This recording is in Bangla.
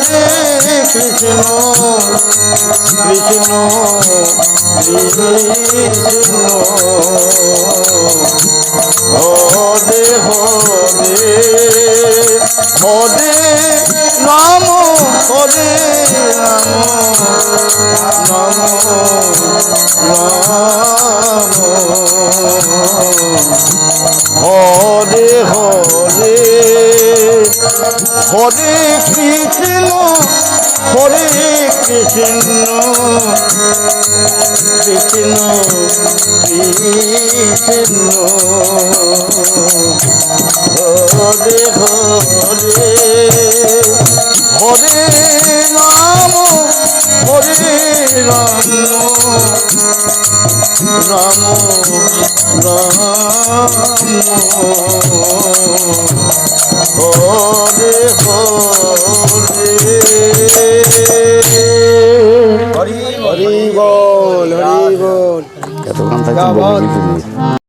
হরে কৃষ্ণ কৃষ্ণ কৃষ্ণ হরে হরে হরে রাম হরে রাম রাম রাম হরে কৃষ্ণ হরে কৃষ্ণ কৃষ্ণ কৃষ্ণ। হরে হরে হরে রাম হরে রাম রাম রাম হরে হরে হরি বল। হরি বল এতক্ষণ থাকতে